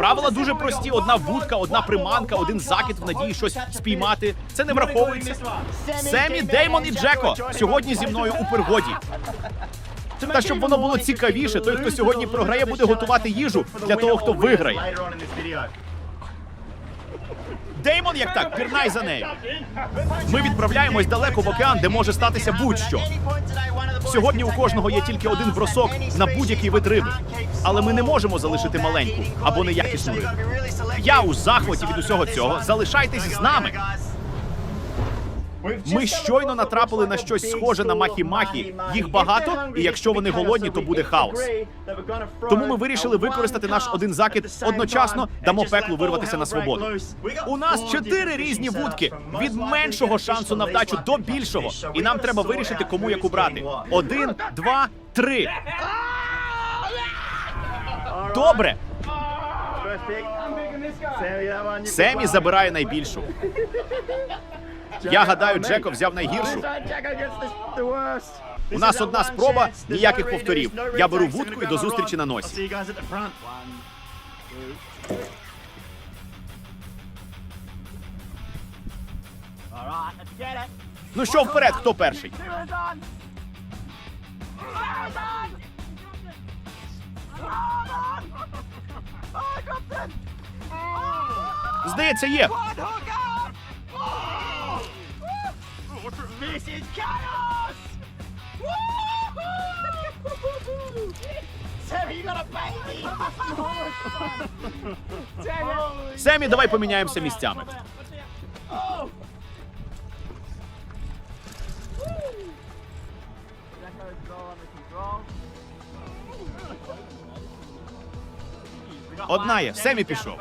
Правила дуже прості: одна вудка, одна приманка, один закид в надії щось спіймати. Це не враховується. Семі, Деймон і Джеко сьогодні зі мною у пригоді. Та щоб воно було цікавіше, той, хто сьогодні програє, буде готувати їжу для того, хто виграє. Деймон, як так, пірнай за нею. Ми відправляємось далеко в океан, де може статися будь-що. Сьогодні у кожного є тільки один бросок на будь-який вид риби. Але ми не можемо залишити маленьку або неякісну рибу. Я у захваті від усього цього. Залишайтесь з нами. Ми щойно натрапили на щось схоже на махі-махі. Їх багато, і якщо вони голодні, то буде хаос. Тому ми вирішили використати наш один закид одночасно, дамо пеклу вирватися на свободу. У нас чотири різні вудки від меншого шансу на вдачу до більшого, і нам треба вирішити, кому яку брати. Один, два, три. Добре. Семі забирає найбільшу. Я гадаю, Джеко взяв найгіршу. У нас одна спроба, ніяких повторів. Я беру вудку і до зустрічі на носі. Ну що вперед, хто перший? Здається, є. Семі, давай поміняємося місцями. Одна є. Семі пішов.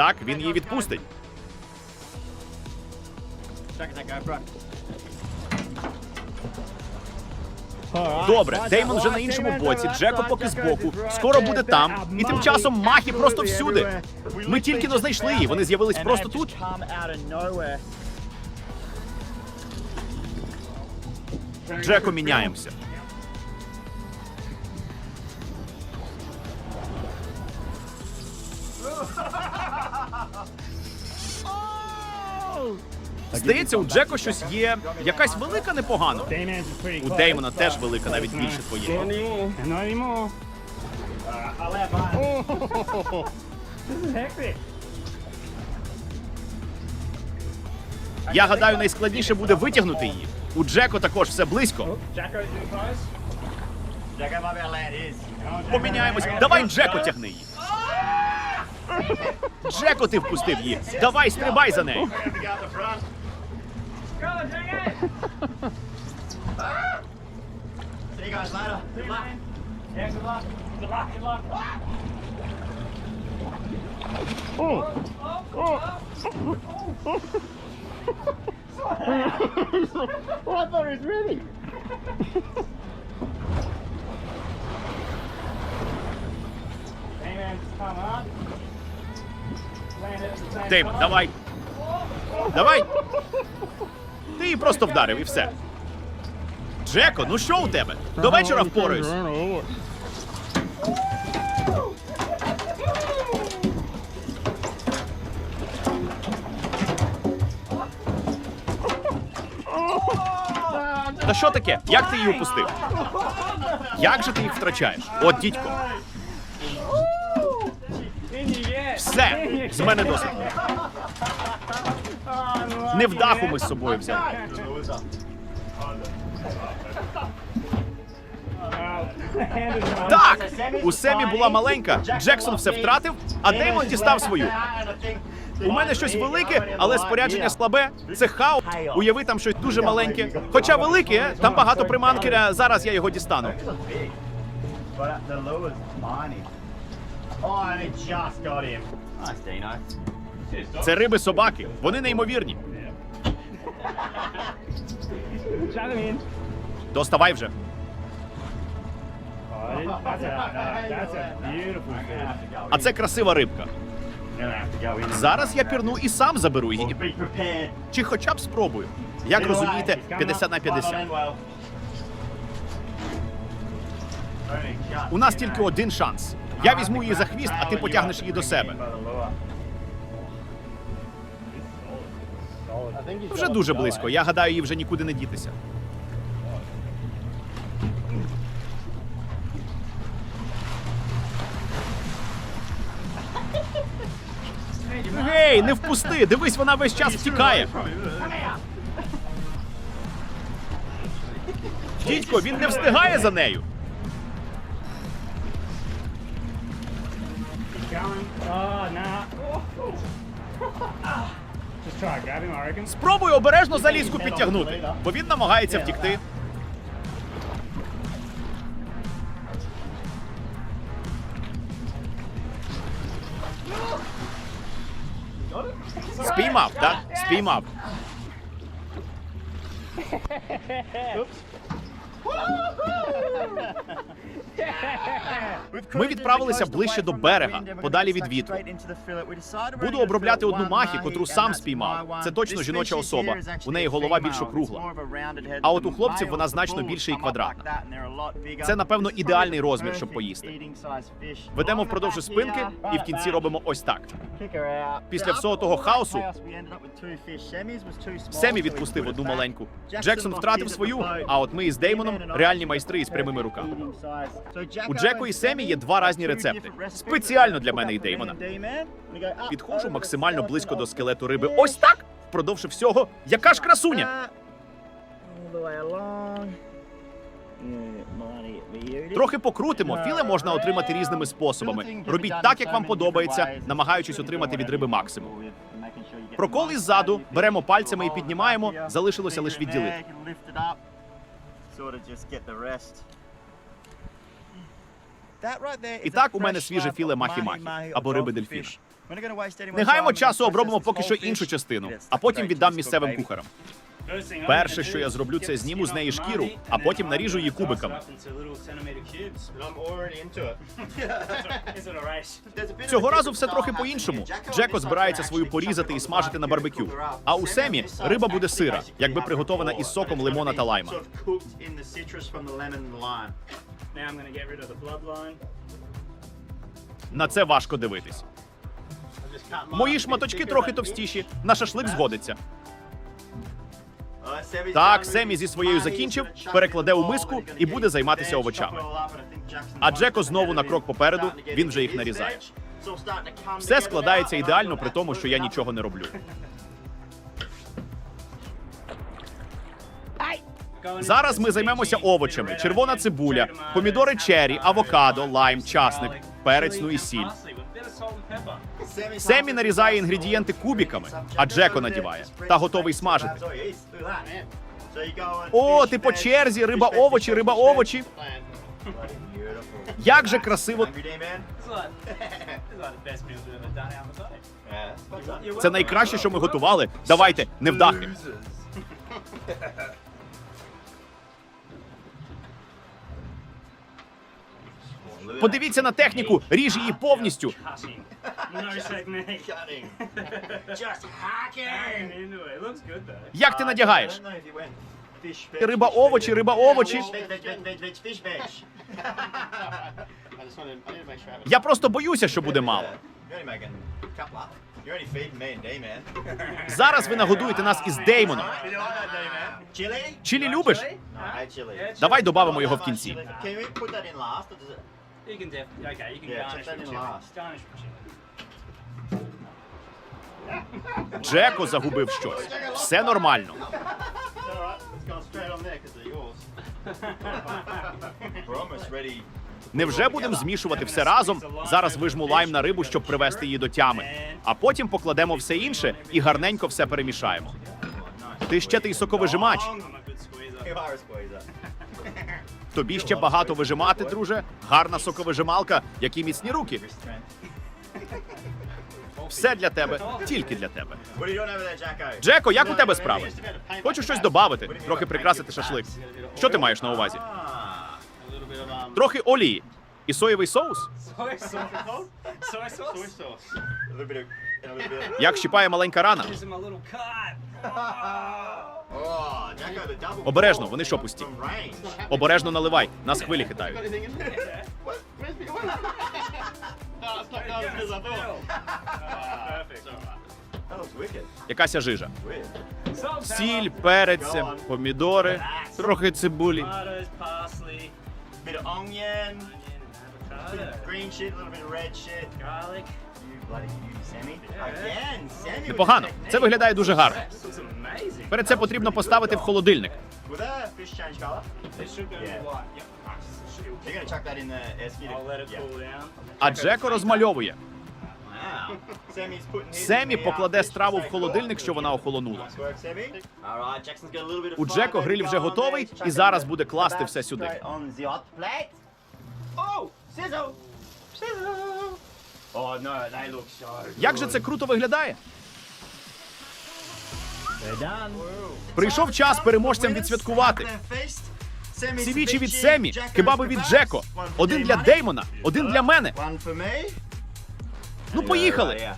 Так, він її відпустить. Добре, Деймон вже на іншому боці, Джеко поки збоку. Скоро буде там. І тим часом махи просто всюди. Ми тільки но знайшли її. Вони з'явились просто тут. Джеко, міняємося. Здається, у Джеко щось є. Якась велика pretty У. Деймона теж велика, навіть більше твоєї. Hectic. Я гадаю, найскладніше буде витягнути її. У Джеко також все близько. Поміняємось. Давай Джеко тягни її. Джеко, ти впустив її. Давай стрибай за нею. Yeah, good luck. Good luck, good luck. Oh, I thought he was ready. Dayman's come up. Land it at the same Деймон, time. давай. Давай. Ти її просто вдарив і все. Джеко, ну що у тебе? До вечора впораюсь. Та що таке? Як ти її упустив? Як же ти їх втрачаєш? От дідько. Все, з мене досить. Невдаху ми з собою взяли. Так! У Семі була маленька, Джексон все втратив, а Деймон дістав свою. У мене щось велике, але спорядження слабе. Це хаос. Уяви там щось дуже маленьке. Хоча велике, там багато приманки. а Зараз я його дістану. Це риби собаки. Вони неймовірні. Beautiful fish. А це красива рибка. Зараз я пірну і сам заберу її. Чи хоча б спробую. Як розумієте, 50 на 50. У нас тільки один шанс. Я візьму її за хвіст, а ти потягнеш її до себе. Вже дуже близько. Я гадаю, їй вже нікуди не дітися. Гей, не впусти! Дивись, вона весь час втікає. Дідько, він не встигає за нею. Спробуй обережно залізку підтягнути, бо він намагається втікти. Спіймав, так? Спіймав. Ми відправилися ближче до берега, подалі від вітру. Буду обробляти одну махі, котру сам спіймав. Це точно жіноча особа. У неї голова більш округла. А от у хлопців вона значно більше і квадратна. Це, напевно, ідеальний розмір, щоб поїсти. Ведемо впродовж спинки і в кінці робимо ось так. Після всього того хаосу Семі відпустив одну маленьку. Джексон втратив свою, а от ми із Деймоном реальні майстри із прямими руками. У Джеку і Семі є два різні рецепти. Спеціально для мене і Деймона. Підходжу максимально близько до скелету риби. Ось так! Впродовж всього. Яка ж красуня! Трохи покрутимо. Філе можна отримати різними способами. Робіть так, як вам подобається, намагаючись отримати від риби максимум. Прокол іззаду беремо пальцями і піднімаємо. Залишилося лише відділити. І так у мене свіже філе махі-махі або риби дельфіна. Не гаємо часу, обробимо поки що іншу частину, а потім віддам місцевим кухарам. Перше, що я зроблю, це зніму з неї шкіру, а потім наріжу її кубиками. Цього разу все трохи по-іншому. Джеко збирається свою порізати і смажити на барбекю. А у Семі риба буде сира, якби приготована із соком лимона та лайма. На це важко дивитись. Мої шматочки трохи товстіші. На шашлик згодиться. Так, Семі зі своєю закінчив, перекладе у миску і буде займатися овочами. А Джеко знову на крок попереду, він вже їх нарізає. Все складається ідеально при тому, що я нічого не роблю. Зараз ми займемося овочами: червона цибуля, помідори чері, авокадо, лайм, часник, перець, ну і сіль. Семі нарізає інгредієнти кубіками, а Джеко надіває та готовий смажити. О, ти по черзі, риба овочі, риба овочі. Як же красиво! Це найкраще, що ми готували. Давайте, невдахи. Подивіться на техніку, ріж її повністю. Як ти надягаєш? Риба овочі, риба овочі. Я просто боюся, що буде мало. Зараз ви нагодуєте нас із Деймоном. Чилі любиш? Давай добавимо його в кінці. You can def- okay, you can Yeah, garnish chuck that with in chili. last. Garnish with chili. Джеко загубив щось. Все нормально. Невже будемо змішувати все разом? Зараз вижму лайм на рибу, щоб привести її до тями. А потім покладемо все інше і гарненько все перемішаємо. Ти ще той соковижимач. I'm a good squeezer. Тобі ще багато вижимати, друже. Гарна соковижималка, які міцні руки. Все для тебе, тільки для тебе. Джеко, як у тебе справи? Хочу щось додати, трохи прикрасити шашлик. Що ти маєш на увазі? Трохи олії. І соєвий соус? Як щипає маленька рана? Oh, Обережно, вони що пусті? Обережно наливай, нас хвилі хитають. Якася жижа. Сіль, перець, помідори, трохи цибулі. Непогано. Це виглядає дуже гарно. Перед це потрібно поставити в холодильник. А Джеко розмальовує. Семі покладе страву в холодильник, що вона охолонула. У Джеко гриль to вже готовий, і зараз буде класти все сюди. Oh. Oh Як же це круто виглядає? Прийшов час переможцям відсвяткувати. Сівічі від Семі, кебаби від Джеко. Один для Деймона, один для мене. Ну, поїхали.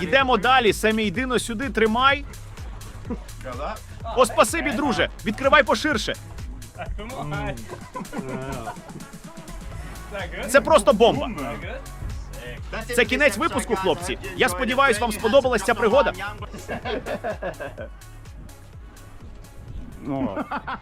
Йдемо далі. Семі, йди сюди, тримай. О, спасибі, друже. Відкривай поширше. Це просто бомба. Це Це кінець випуску, хлопці. Я сподіваюсь, вам сподобалася ця пригода.